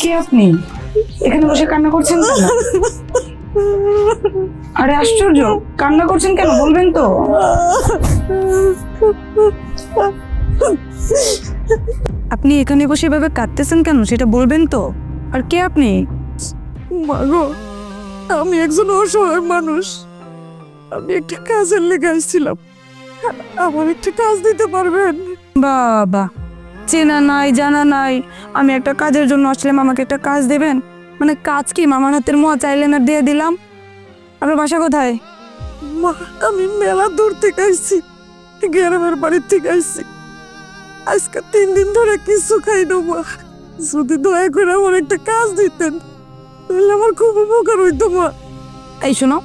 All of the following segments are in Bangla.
কে আপনি? এখানে বসে কান্না করছেন কেন? আরে আশ্চর্য, কান্না করছেন কেন? বলবেন তো। আপনি এখানে বসে এভাবে কাঁদতেছেন কেন? সেটা বলবেন তো। আর কে আপনি? মাগো আমি একজন অসহায় মানুষ। আমি একটা কাজের লেগে আসছিলাম আমার একটা কাজ দিতে পারবেন? বাবা চেনা নাই জানা নাই। আমি একটা কাজের জন্য আসলাম আমাকে একটা কাজ দেবেন? মানে কাজ কি? মামার হাতের মোয়া চাইলেন আর দিয়ে দিলাম। আপনার বাসা কোথায়? মা আমি মেলা দূর থেকে আসছি গ্রামের বাড়ির থেকে আসছি আজকে তিন দিন ধরে কিছু খাই না মা। যদি দয়া করে আমার একটা কাজ দিতেন। তাহলে আমার খুব উপকার হইতো মা। এই শোনো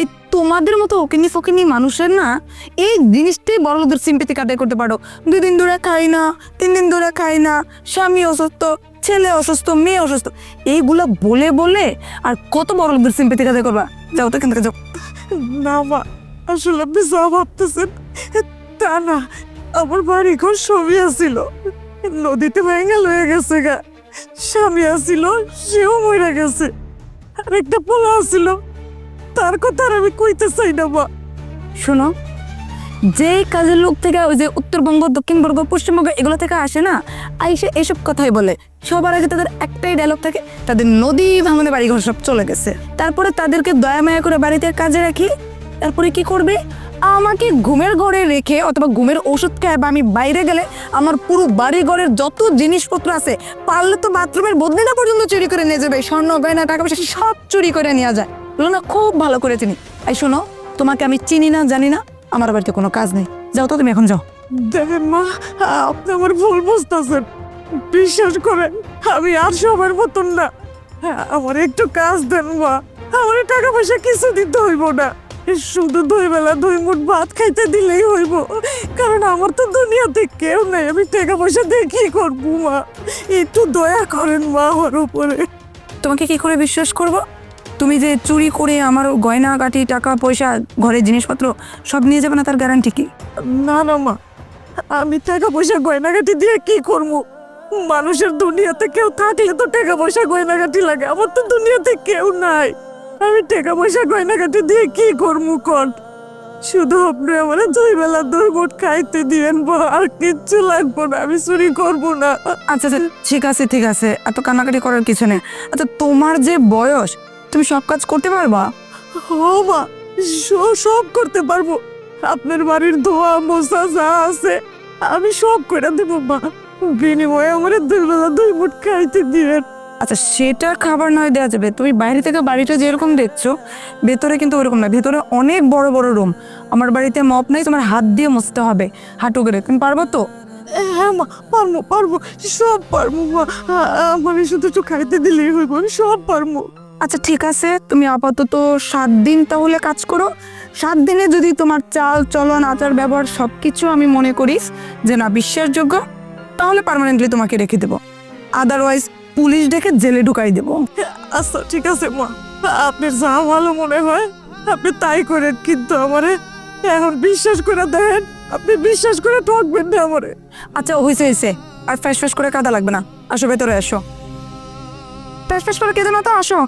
এই তোমাদের মতো ওকিনি ফকিনি মানুষের না এই জিনিসটাই বড় লোকদের সিম্পেথি কাটাই করতে পারো। দুই দিন ধরে খাই না তিন দিন ধরে খাই না স্বামী অসুস্থ ছেলে অসুস্থ মেয়ে অসুস্থ এইগুলা বলে বলে আর কত বড় লোকদের সিম্পেথি কাটাই করবা। যাও তো থেকে যাও। না মা আসলে আপনি যা ভাবতেছেন তা না। আমার বাড়ি ঘর সবই আসিল নদীতে ভেঙে লয়ে গেছে গা। স্বামী আসিল সেও মরে গেছে। আর একটা পোলা আসিল তার কথা আর আমি কইতে চাই না, মা। শোনো, যেই কাজের লোক থেকে ওই যে উত্তরবঙ্গ দক্ষিণবঙ্গ পশ্চিমবঙ্গ এগুলো থেকে আসে না, আইসে এসব কথাই বলে। সবার আগে তাদের একটাই ডায়লগ থাকে, তাদের নদী ভাঙনে বাড়িঘর সব চলে গেছে। তারপরে তাদেরকে দয়া মায়া করে বাড়িতে কাজে রাখি, তারপরে কি করবে? আমাকে ঘুমের ঘরে রেখে অথবা ঘুমের ওষুধ খায় বা আমি বাইরে গেলে আমার পুরো বাড়ি ঘরের যত জিনিসপত্র আছে, পারলে তো বাথরুমের বদলিটা পর্যন্ত চুরি করে নিয়ে যাবে। স্বর্ণ, গয়না, টাকা পয়সা সব চুরি করে নেওয়া যায়। বলো না, খুব ভালো করে চিনি। এই শোনো, তোমাকে আমি চিনি না, জানি না, আমার বাড়িতে কোনো কাজ নেই। যাও তো তুমি, এখন যাও। মা, আপনি আমার ভুল বুঝতেছেন। বিশ্বাস করেন, আমি আর সবার মতন না। আমার একটু কাজ দেন মা। আমার টাকা পয়সা কিছু দিতে হইব না। শুধু দুই বেলা দুই মুঠ ভাত খাইতে দিলেই হইব। কারণ আমার তো দুনিয়াতে কেউ নেই। আমি টাকা পয়সা দিয়ে কি করব মা? একটু দয়া করেন মা আমার উপরে। তোমাকে কি করে বিশ্বাস করব? তুমি যে চুরি করে আমার গয়না কাটি টাকা পয়সা ঘরের জিনিসপত্র সব নিয়ে যাবে না তার গ্যারান্টি কি? না না মা। আমি টাকা পয়সা গয়নাগাটি দিয়ে কি করব? মানুষের দুনিয়াতে কেউ থাকলে তো টাকা পয়সা গয়নাগাটি লাগে। আমার তো দুনিয়াতে কেউ নাই। আমি টাকা পয়সা গয়নাগাটি দিয়ে কি করব কর? শুধু আপনি আমার দুই বেলা দুই মুঠ খাইতে দিবেন বা আর কিচ্ছু লাগবো না আমি চুরি করব না। আচ্ছা আচ্ছা ঠিক আছে ঠিক আছে এত কান্নাকাটি করার কিছু নেই। আচ্ছা তোমার যে বয়স তুমি সব কাজ করতে পারবা? ও মা সব- সব করতে পারব। আপনার বাড়ির ধোয়া মোছা যা আছে আমি সব করে দেবো মা। বিনিময়ে আমার দুই বেলা দুই মুঠ খাইতে দিবেন। আচ্ছা সেটা খাবার নয় দেওয়া যাবে। তুমি বাইরে থেকে বাড়িটা যেরকম দেখছ ভেতরে কিন্তু ওরকম না। ভেতরে অনেক বড় বড় রুম। আমার বাড়িতে মপ নেই তোমার হাত দিয়ে মুছতে হবে। হাঁটু করে তুমি পারব তো? হ্যাঁ মা পারব পারব। সব পারব মা। আমার শুধু একটু খাইতে দিলেই হইব। আমি সব পারব। আচ্ছা ঠিক আছে। তুমি আপাতত সাত দিন তাহলে কাজ করো। সাত দিনে যদি তোমার চাল চলন আচার ব্যবহার সব কিছু আমি মনে করিস যে না বিশ্বাসযোগ্য তাহলে পার্মানেন্টলি তোমাকে রেখে দেবো। আদারওয়াইজ পুলিশ ডেকে জেলে ঢুকাই দেবো। আচ্ছা ঠিক আছে মা। আপনার যা ভালো মনে হয় আপনি তাই করেন কিন্তু আমারে এখন বিশ্বাস করে দেন আপনি বিশ্বাস করে ঠকবেন না আমারে। আচ্ছা হয়েছে হয়েছে আর ফ্যাস ফ্যাস করে কাদা লাগবে না। আসো ভেতরে আসো। ফ্যাস ফ্যাস করে কেঁদে না তো আসো।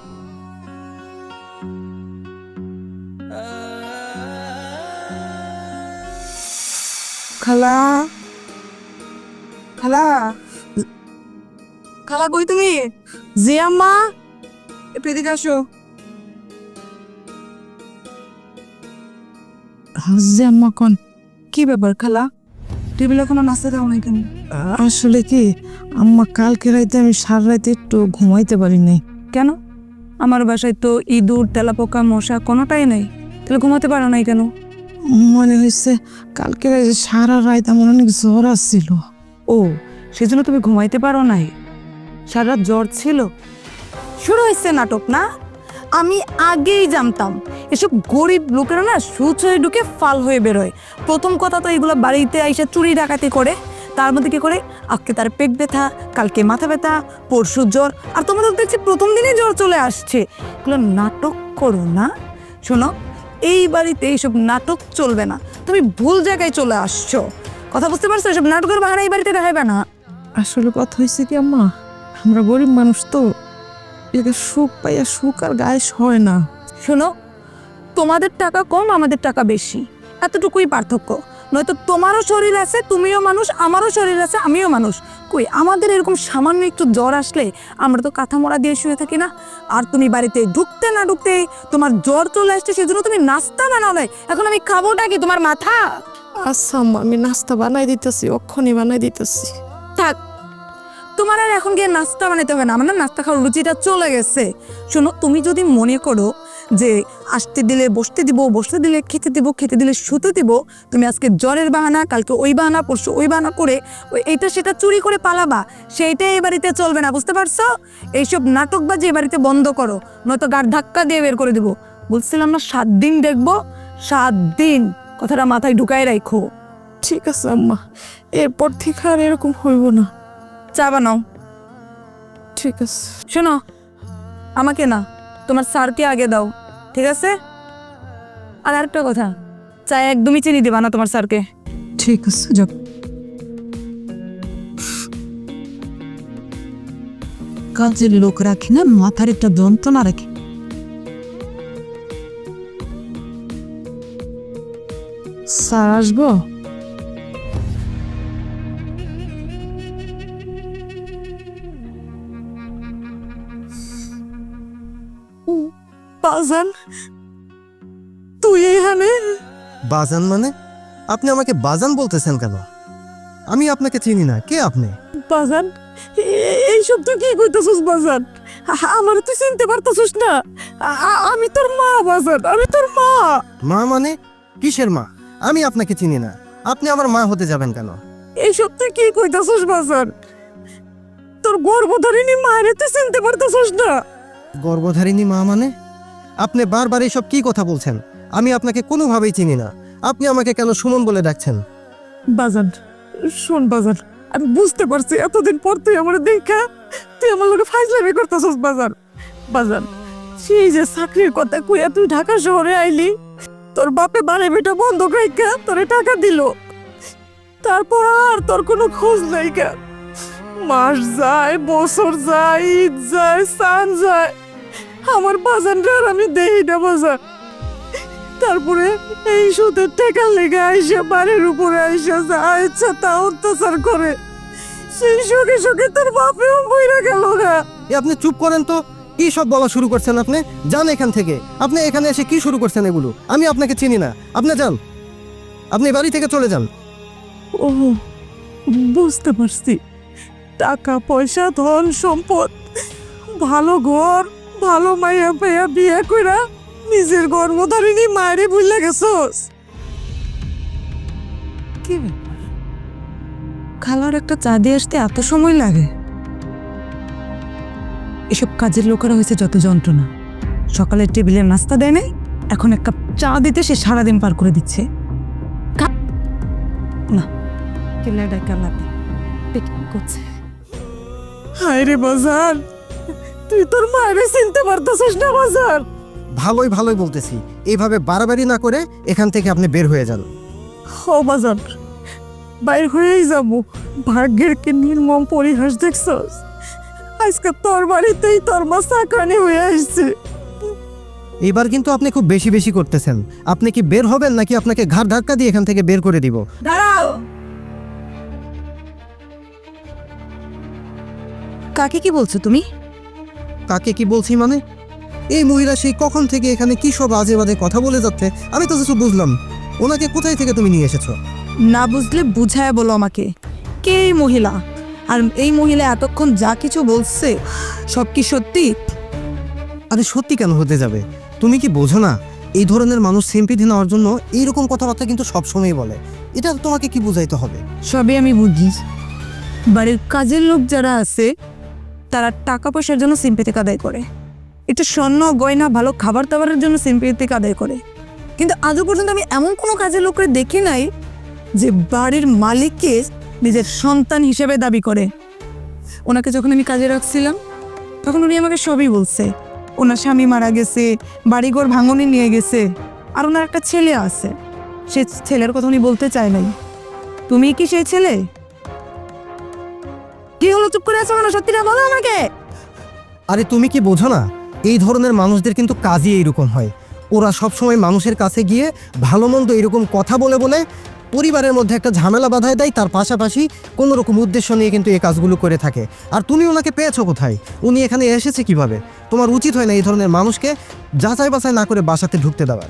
খালা। খালা। খালা কই তুমি? জি আম্মা। একটু এদিকে আসো। জি আম্মা কোন? কি ব্যাপার খালা? টেবিলে কোনো নাস্তা দাও নাই কেন? আসলে কি আম্মা কালকে রাইতে আমি সারা রাতে একটু ঘুমাইতে পারি নাই। কেন? আমার বাসায় তো ইঁদুর তেলাপোকা মশা কোনোটাই নেই। তাহলে ঘুমাতে পারো নাই কেন? মনে হয়েছে কালকে সারা রাত আমার অনেক জ্বর আসছিল ও সেজন্য তুমি ঘুমাইতে পারো নাই। সারা জ্বর ছিল। শুরু হয়েছে নাটক, না? আমি আগেই জানতাম, এসব গরিব লোকেরা না সুচ হয়ে ঢুকে ফাল হয়ে বেরোয়। প্রথম কথা তো এগুলো বাড়িতে এসে চুরি ডাকাতি করে, তার মধ্যে কী করে? আজকে তার পেট ব্যথা, কালকে মাথা ব্যথা, পরশু জ্বর, আর তোমাদের দেখছি প্রথম দিনই জ্বর চলে আসছে। এগুলো নাটক করো না। শোনো, এই বাড়িতে এইসব নাটক চলবে না। তুমি ভুল জায়গায় চলে আসছো। কথা বুঝতে পারছ? এসব নাটকের বাহারা এই বাড়িতে দেখাবে না। আসলে কথা হয়েছে কি, আম্মা? আমরা গরিব মানুষ তো এদিকে সুখ পাইয়া সুখ আর গায়ে হয় না। শোনো তোমাদের টাকা কম আমাদের টাকা বেশি। এতটুকুই পার্থক্য। নয়তো তোমারও শরীর আছে তুমিও মানুষ আমারও শরীর আছে আমিও মানুষ। কই আমাদের এরকম সামান্য একটু জ্বর আসলে আমরা তো কাঁথা মোড়া দিয়ে শুয়ে থাকি না? আর তুমি বাড়িতে ঢুকতে না ঢুকতে তোমার জ্বর চলে আসছে সেজন্য তুমি নাস্তা বানাও নাই এখন আমি খাবোটা কি তোমার মাথা? আচ্ছা আমি নাস্তা বানাই দিতেছি অক্ষণই বানাই দিতেছি। থাক তোমার আর এখন গিয়ে নাস্তা বানাতে হবে না। আমার না নাস্তা খাওয়ার রুচিটা চলে গেছে। শোনো, তুমি যদি মনে করো যে আসতে দিলে বসতে দিব, বসতে দিলে খেতে দিব, খেতে দিলে শুতে দিব, তুমি আজকে জ্বরের বাহানা, কালকে ওই বাহানা, পরশু ওই বাহানা করে এইটা সেটা চুরি করে পালাবা, সেইটাই এই বাড়িতে চলবে না, বুঝতে পারছ? এইসব নাটক বা যে বাড়িতে বন্ধ করো, নয়তো গাড় ধাক্কা দিয়ে বের করে দিব। বলছিলাম না, সাত দিন দেখব, সাত দিন কথাটা মাথায় ঢুকাই রাখো। ঠিক আছে, আম্মা। এরপর থেকে আর এরকম হইব না। চা বানাও ঠিক আছে। শোনো আমাকে না তোমার স্যারকে আগে দাও ঠিক আছে? আর আরেকটা কথা চা একদমই চিনি দিবা না তোমার স্যারকে। ঠিক আছে যাক কাজের লোক রাখি না মাথার একটা যন্ত্রণা রাখি। স্যার আসব? বাজান মানে? আপনি আমাকে বাজান বলতেছেন কেন? আমি আপনাকে চিনি না। কে আপনি? বাজান? এ- এইসব তুই কি কইতেছিস বাজান? আমার তুই চিনতে পারতেছিস না। আমি তোর মা বাজান আমি তোর মা। মা মানে? কিসের মা? আমি আপনাকে চিনি না। আপনি আমার মা হতে যাবেন কেন? এইসব তুই কি কইতেছিস বাজান? তোর গর্ভধারিণী মায়ের তুই চিনতে পারতেছিস না। গর্ভধারিণী মা মানে? আপনি বারবার এইসব কি কথা বলছেন? আমি আপনাকে কোনোভাবেই চিনি না। আপনি আমাকে কেন সুমন বলে ডাকছেন? বাজান, শোন বাজান, আমি বুঝতে পারছি এতদিন পর তুই আমার দেখা। তুই আমার লোকে ফাইজলামি করতেছিস বাজান। বাজান, সেই যে চাকরির কথা কইয়া তুই ঢাকা শহরে আইলি, তোর বাপে বাড়ি বেটা বন্ধ রাইকা তোরে টাকা দিল। তারপর আর তোর কোনো খোঁজ নাই কা। মাস যায়, বছর যায়, ঈদ যায় সান যায়। আমার বাজানটা আর আমি দেই না বাজান। তারপরে এই সুদের টাকা লেগে আইসা বাড়ির উপরে আইসা যা ইচ্ছা তা অত্যাচার করে। সেই সুখে সুখে তোর বাপেও বইরা গেল না আপনি চুপ করেন তো কি সব বলা শুরু করছেন আপনি? যান এখান থেকে। আপনি এখানে এসে কি শুরু করছেন এগুলো? আমি আপনাকে চিনি না। আপনি যান। আপনি বাড়ি থেকে চলে যান। ও বুঝতে পারছি। টাকা পয়সা ধন সম্পদ ভালো ঘর ভালো মাইয়া পাইয়া বিয়ে কইরা নিজের গর্ভধারিণী মায়েরে ভুলে গেছস। কি ব্যাপার? খালার একটা চা দিয়ে আসতে এত সময় লাগে। এসব কাজের লোকেরা হয়েছে যত যন্ত্রণা। সকালের টেবিলে নাস্তা দেয় নাই এখন এক কাপ চা দিতে সে সারাদিন পার করে দিচ্ছে। না কেলে ডাকা লাগে করছে। হায় রে বাজার তুই তোর মায়ের চিনতে পারতেছিস না বাজার। ভালোই ভালোই বলতেছি। এইভাবে বাড়াবাড়ি না করে এখান থেকে আপনি বের হয়ে যান। ও বাইর হয়েই যাব। ভাগ্যের কি নির্মম পরিহাস দেখছস? আজকে তোর বাড়িতেই তোর মা চাকরানি হয়ে আসছে। এইবার কিন্তু আপনি খুব বেশি বেশি করতেছেন। আপনি কি বের হবেন নাকি আপনাকে ঘাড় ধাক্কা দিয়ে এখান থেকে বের করে দিব? দাঁড়াও! কাকে কি বলছো তুমি? কাকে কি বলছি মানে? এই মহিলা সেই কখন থেকে এখানে কি সব আজে বাজে কথা বলে যাচ্ছে? আমি তো কিছু বুঝলাম। ওনাকে কোথায় থেকে তুমি নিয়ে এসেছ? না বুঝলে বুঝায় বলো আমাকে। কে এই মহিলা? আর এই মহিলা এতক্ষণ যা কিছু বলছে সব কি সত্যি? আরে সত্যি কেন হতে যাবে? তুমি কি বোঝো না? এই ধরনের মানুষ সিম্পিথি নেওয়ার জন্য এইরকম কথাবার্তা কিন্তু সবসময় বলে। এটা তোমাকে কি বুঝাইতে হবে? সবই আমি বুঝি। বাড়ির কাজের লোক যারা আছে তারা টাকা পয়সার জন্য সিম্পেথিক আদায় করে। একটু স্বর্ণ, গয়না, ভালো খাবার দাবারের জন্য সিম্পেথিক আদায় করে। কিন্তু আজও পর্যন্ত আমি এমন কোনো কাজের লোকরে দেখি নাই যে বাড়ির মালিককে নিজের সন্তান হিসেবে দাবি করে। ওনাকে যখন আমি কাজে রাখছিলাম, তখন উনি আমাকে সবই বলছে। ওনার স্বামী মারা গেছে, বাড়িঘর ভাঙনে নিয়ে গেছে, আর ওনার একটা ছেলে আছে। সে ছেলের কথা উনি বলতে চায় নাই। তুমি কি সেই ছেলে? কি হলো? চুপ করে আছো কেন? সত্যিটা বলো আমাকে! আরে তুমি কি বোঝো না? এই ধরনের মানুষদের কিন্তু কাজই এইরকম হয়। ওরা সবসময় মানুষের কাছে গিয়ে ভালো মন্দ এরকম কথা বলে বলে পরিবারের মধ্যে একটা ঝামেলা বাধায় দেয়, তার পাশাপাশি কোনো রকম উদ্দেশ্য নিয়ে কিন্তু এই কাজগুলো করে থাকে। আর তুমি ওনাকে পেয়েছ কোথায়? উনি এখানে এসেছে কীভাবে? তোমার উচিত হয় না এই ধরনের মানুষকে যাচাই বাছাই না করে বাসাতে ঢুকতে দেওয়া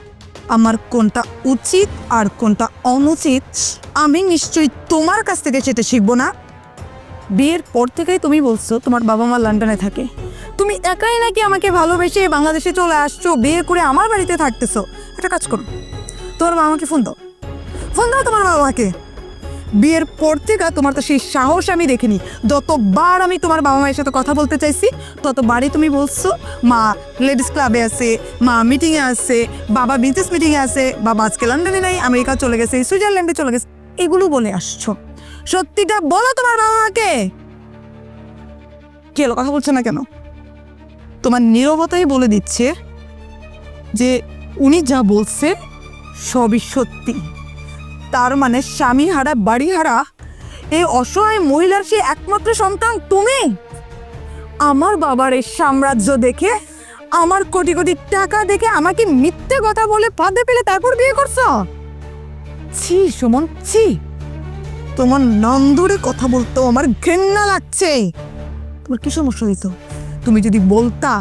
আমার কোনটা উচিত আর কোনটা অনুচিত, আমি নিশ্চয়ই তোমার কাছ থেকে যেতে শিখব না। বিয়ের পর থেকেই তুমি বলছো তোমার বাবা মা লন্ডনে থাকে। তুমি একাই নাকি আমাকে ভালোবেসে বাংলাদেশে চলে আসছো, বিয়ে করে আমার বাড়িতে থাকতেছো? একটা কাজ করো। তোমার বাবাকে ফোন দাও। ফোন দাও তোমার বাবাকে। বিয়ের পর থেকে তোমার তো সেই সাহস আমি দেখিনি। যতবার আমি তোমার বাবা মায়ের সাথে কথা বলতে চাইছি, ততবারই তুমি বলছো, মা লেডিস ক্লাবে আছে, মা মিটিংয়ে আছে, বাবা বিজনেস মিটিংয়ে আছে, বাবা আজকে লন্ডনে নাই, আমেরিকা চলে গেছে, সুইজারল্যান্ডে চলে গেছে। এগুলো বলে আসছো। সত্যিটা বলো তোমার বাবা মাকে। কি হলো? কথা বলছো না কেন? তোমার নীরবতাই বলে দিচ্ছে যে উনি যা বলছে সবই সত্যি। তার মানে স্বামী হারা বাড়ি হারা এই অসহায় মহিলার সে একমাত্র সন্তান তুমি? আমার বাবার এই সাম্রাজ্য দেখে, আমার কোটি কোটি টাকা দেখে আমাকে মিথ্যে কথা বলে ফাঁদে পেলে তারপর বিয়ে করছ? ছি সুমন, ছি। তোমার নাম ধরে কথা বলতো আমার ঘৃণা লাগছে। তোমার কি সমস্যা হইতো? তুমি যদি বলতা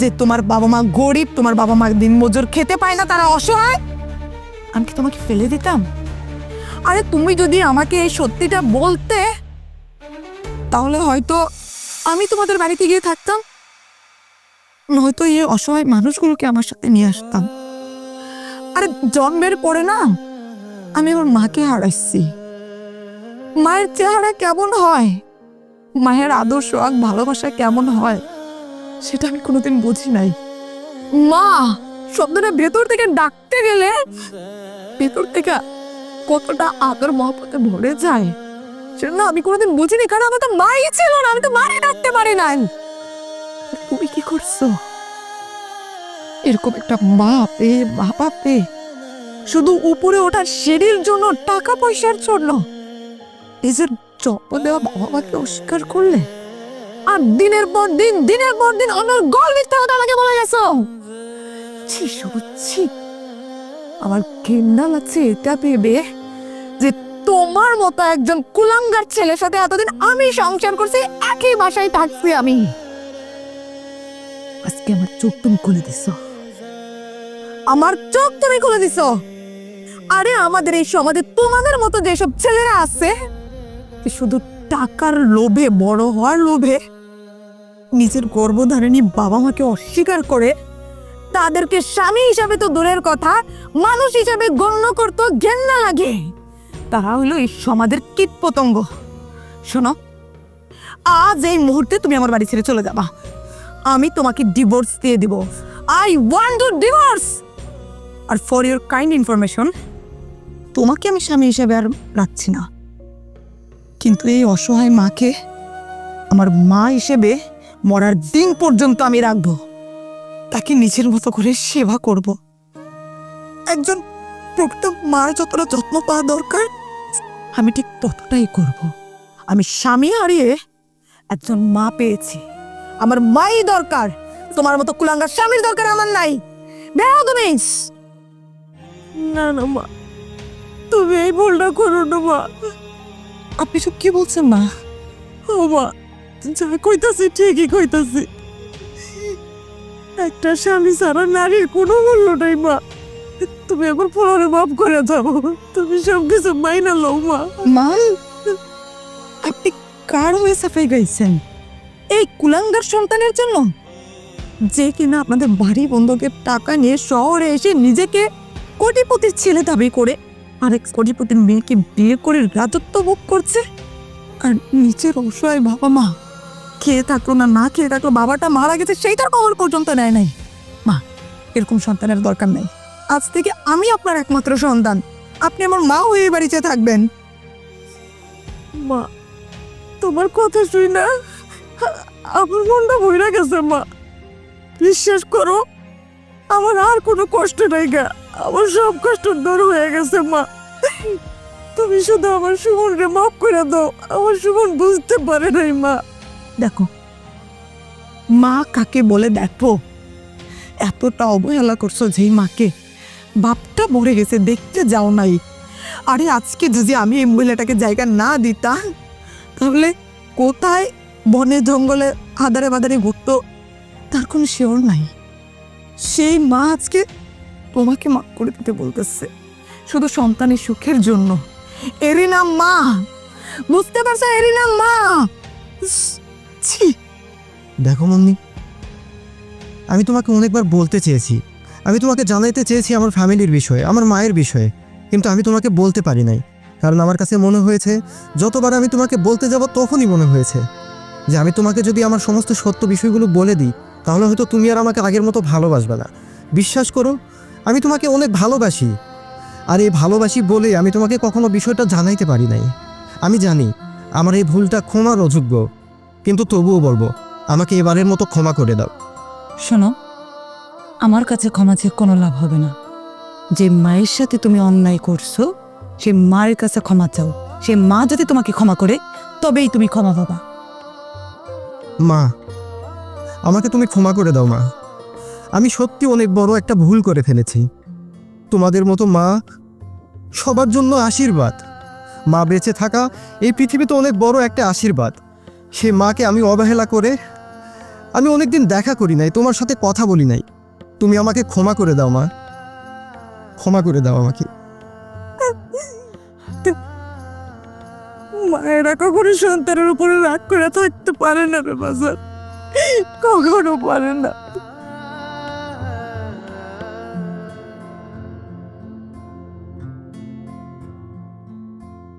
যে তোমার বাবা মা গরিব, তোমার বাবা মা দিন মজুর খেতে পায় না, তারা অসহায়। আমি কি তোমাকে ফেলে দিতাম? আরে তুমি যদি আমাকে এই সত্যিটা বলতে, তাহলে হয়তো আমি তোমাদের বাড়িতে গিয়ে থাকতাম। নয়তো এই অসহায় মানুষগুলোকে আমার সাথে নিয়ে আসতাম। আরে জন্মের পরে না, আমি আমার মাকে হারাইছি। মায়ের চেহারা কেমন হয়? মায়ের আদর্শ আর ভালোবাসা কেমন হয়? সেটা আমি কোনোদিন বুঝি নাই। মা শব্দটা ভেতর থেকে ডাকতে গেলে ভেতর থেকে কতটা আদর মহব্বতে ভরে যায় সেটা না আমি কোনোদিন বুঝিনি কারণ আমার তো মাই ছিল না আমি তো মারে ডাকতে পারি না তুমি কি করছ? এরকম একটা মা পেয়ে বাবা পেয়ে শুধু উপরে ওঠার সিঁড়ির জন্য টাকা পয়সার জন্য নিজের জন্ম দেওয়া বাবা মাকে অস্বীকার করলে? আর দিনের পর দিন, দিনের পর দিন আমার গল আমাকে বলে ছি ছি। আমার লাগছে, এটা ভেবে যে তোমার মতো একজন কুলাঙ্গার ছেলের সাথে এতদিন আমি সংসার করছি, একই বাসায় থাকছি আমি। আজকে আমার চোখ তুমি খুলে দিছো। আমার চোখ তুমি খুলে দিছো। আরে আমাদের এই সমাজে তোমাদের মতো যেসব ছেলেরা আছে শুধু টাকার লোভে, বড় হওয়ার লোভে নিজের গর্ভধারিণী বাবা মাকে অস্বীকার করে তাদেরকে স্বামী হিসাবে তো দূরের কথা, মানুষ হিসাবে গণ্য করতো ঘেন্না লাগে। তারা হলো এই সমাজের কীট পতঙ্গ শোনো, আজ এই মুহূর্তে তুমি আমার বাড়ি ছেড়ে চলে যাবা। আমি তোমাকে ডিভোর্স দিয়ে দিব। আই ওয়ান্ট টু ডিভোর্স আর ফর ইউর কাইন্ড ইনফরমেশন তোমাকে আমি স্বামী হিসাবে আর রাখছি না। কিন্তু এই অসহায় মাকে আমার মা হিসেবে মরার দিন পর্যন্ত আমি রাখব। তাকে নিজের মতো করে সেবা করব। একজন প্রকৃত মার যতটা যত্ন পাওয়া দরকার আমি ঠিক ততটাই করব। আমি স্বামী হারিয়ে একজন মা পেয়েছি। আমার মাই দরকার। তোমার মতো কুলাঙ্গার স্বামীর দরকার আমার নাই। বেরো তুমি না না মা। তুমি এই ভুলটা করো না মা। আপনি সব কি বলছেন মা? ও মা। যা কইতাছি, ঠিকই কইতাছি। একটা স্বামী ছাড়া নারীর কোনো মূল্য নাই, মা। তুমি একবার পুনরে মাফ করে যাও তুমি সব কিছু মাইনা লও, মা। মা আপনি কার হয়ে সাফাই গাইছেন? এই কুলাঙ্গার সন্তানের জন্য? যে কিনা আপনাদের বাড়ি বন্ধকের টাকা নিয়ে শহরে এসে নিজেকে কোটিপতির ছেলে দাবি করে আরেক কোটিপতির মেয়েকে বিয়ে করে রাজত্ব ভোগ করছে? আর নিচের অসহায় বাবা মা খেয়ে থাকল না না খেয়ে থাকল, বাবাটা মারা গেছে, সেইটার খবর পর্যন্ত নেয় নাই। মা, এরকম সন্তানের দরকার নেই। আজ থেকে আমি আপনার একমাত্র সন্তান। আপনি আমার মা হয়ে বাড়িতে থাকবেন। মা, তোমার কথা শুই না, আমার মনটা ভইরা গেছে, মা। বিশ্বাস করো, আমার আর কোনো কষ্ট নাই গা। আমার সব কষ্ট দূর হয়ে গেছে, মা। তুমি শুধু আমার সুমনকে মাফ করে দাও। আমার সুমন বুঝতে পারে নাই, মা। দেখো। মা কাকে বলে দেখো এতটা অবহেলা করছ যেই মাকে। বাপটা মরে গেছে, দেখতে যাও নাই। আরে আজকে যদি আমি এই মহিলাটাকে জায়গা না দিতাম, তাহলে কোথায় বনে জঙ্গলে আদারে বাদারে ঘুরত, তার কোনো শিওর নাই। সেই মা আজকে তোমাকে মা করে দিতে বলতেছে, শুধু সন্তানের সুখের জন্য। এরই নাম মা! বুঝতে পারছ? এরই নাম মা! ছি। দেখো মন্নি, আমি তোমাকে অনেকবার বলতে চেয়েছি। আমি তোমাকে জানাইতে চেয়েছি আমার ফ্যামিলির বিষয়ে, আমার মায়ের বিষয়ে। কিন্তু আমি তোমাকে বলতে পারি নাই। কারণ আমার কাছে মনে হয়েছে, যতবার আমি তোমাকে বলতে যাব তখনই মনে হয়েছে যে আমি তোমাকে যদি আমার সমস্ত সত্য বিষয়গুলো বলে দিই, তাহলে হয়তো তুমি আর আমাকে আগের মতো ভালোবাসবে না। বিশ্বাস করো, আমি তোমাকে অনেক ভালোবাসি। আর এই ভালোবাসি বলে আমি তোমাকে কখনো বিষয়টা জানাইতে পারি নাই। আমি জানি, আমার এই ভুলটা ক্ষমার অযোগ্য। কিন্তু তবুও বলব আমাকে এবারের মতো ক্ষমা করে দাও। শোনো আমার কাছে ক্ষমা চেয়ে কোনো লাভ হবে না। যে মায়ের সাথে তুমি অন্যায় করছ সে মায়ের কাছে ক্ষমা চাও। সে মা যদি তোমাকে ক্ষমা করে তবেই তুমি ক্ষমা পাবা। মা আমাকে তুমি ক্ষমা করে দাও মা। আমি সত্যি অনেক বড় একটা ভুল করে ফেলেছি। তোমাদের মতো মা সবার জন্য আশীর্বাদ। মা বেঁচে থাকা এই পৃথিবীতে অনেক বড় একটা আশীর্বাদ। সে মাকে আমি অবহেলা করে আমি অনেকদিন দেখা করি নাই, তোমার সাথে কথা বলি নাই। তুমি আমাকে ক্ষমা করে দাও, মা। ক্ষমা করে দাও আমাকে। মায়েরা কখনো সন্তানের উপরে রাগ করে থাকতে পারে না রে বাজার। কখনো পারে না।